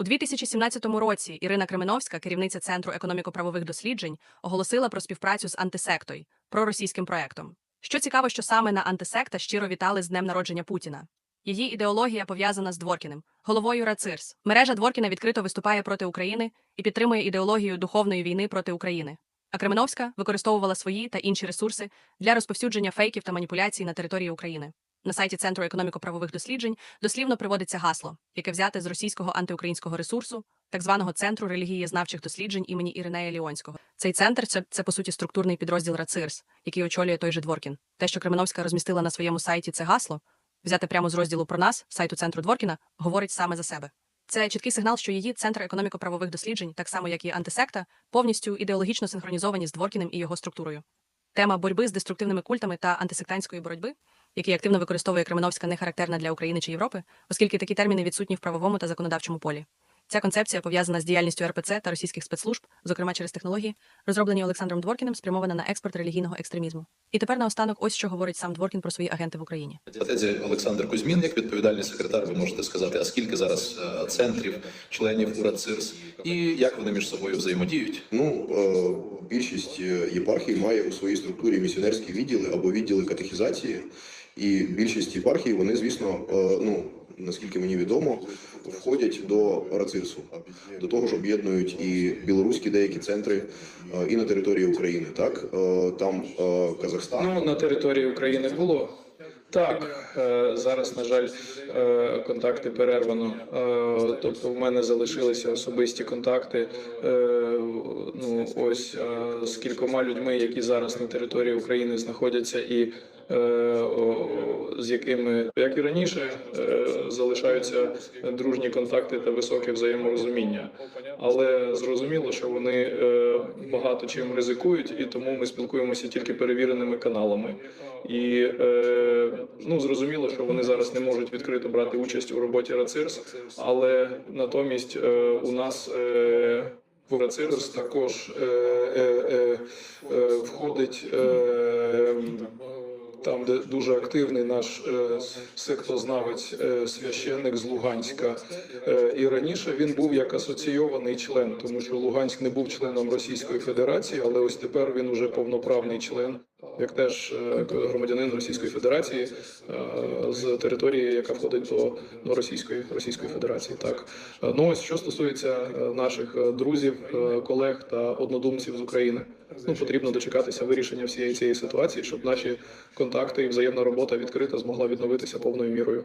У 2017 році Ірина Кременовська, керівниця Центру економіко-правових досліджень, оголосила про співпрацю з антисектою, проросійським проектом. Що цікаво, що саме на антисекта щиро вітали з днем народження Путіна. Її ідеологія пов'язана з Дворкіним, головою РАЦИРС. Мережа Дворкіна відкрито виступає проти України і підтримує ідеологію духовної війни проти України. А Кременовська використовувала свої та інші ресурси для розповсюдження фейків та маніпуляцій на території України. На сайті Центру економіко-правових досліджень дослівно приводиться гасло, яке взяте з російського антиукраїнського ресурсу, так званого центру релігієзнавчих досліджень імені Іринея Ліонського. Цей центр це, це по суті структурний підрозділ РАЦИРС, який очолює той же Дворкін. Те, що Кременовська розмістила на своєму сайті це гасло, взяте прямо з розділу про нас, сайту центру Дворкіна, говорить саме за себе. Це чіткий сигнал, що її центр економіко-правових досліджень, так само як і антисекта, повністю ідеологічно синхронізовані з Дворкіним і його структурою. Тема боротьби з деструктивними культами та антисектантської боротьби, які активно використовує Кременовська, не характерна для України чи Європи, оскільки такі терміни відсутні в правовому та законодавчому полі. Ця концепція пов'язана з діяльністю РПЦ та російських спецслужб, зокрема через технології, розроблені Олександром Дворкіним, спрямована на експорт релігійного екстремізму. І тепер наостанок ось що говорить сам Дворкін про свої агенти в Україні. Тезі Олександр Кузьмін, як відповідальний секретар, ви можете сказати, а скільки зараз е, центрів, членів УРАЦИРС і як вони між собою взаємодіють? Ну, е, більшість е, єпархій має у своїй структурі місіонерські відділи або відділи катехізації. І більшість єпархій, вони, звісно, е, ну наскільки мені відомо, входять до РАЦИРСу, до того ж об'єднують і білоруські деякі центри, е, і на території України. Так Е, там Казахстан. Ну, на території України було. Так, е, зараз, на жаль, е, контакти перервано. Е, Тобто, в мене залишилися особисті контакти. Ну, ось з кількома людьми, які зараз на території України знаходяться, і з якими, як і раніше, залишаються дружні контакти та високе взаєморозуміння. Але зрозуміло, що вони багато чим ризикують, і тому ми спілкуємося тільки перевіреними каналами. І е, ну зрозуміло, що вони зараз не можуть відкрито брати участь у роботі РАЦИРС, але натомість е, у нас е, в РАЦИРС також е, е, е, е, входить. Е, там, де дуже активний наш е, сектознавець е, священник з Луганська, Е, і раніше він був як асоційований член, тому що Луганськ не був членом Російської Федерації, але ось тепер він уже повноправний член, як теж е, громадянин Російської Федерації е, з території, яка входить до, Російської Російської Федерації. Так ну ось що стосується е, наших друзів, колег та однодумців з України. Ну потрібно дочекатися вирішення всієї цієї ситуації, щоб наші контакти і взаємна робота відкрита змогла відновитися повною мірою.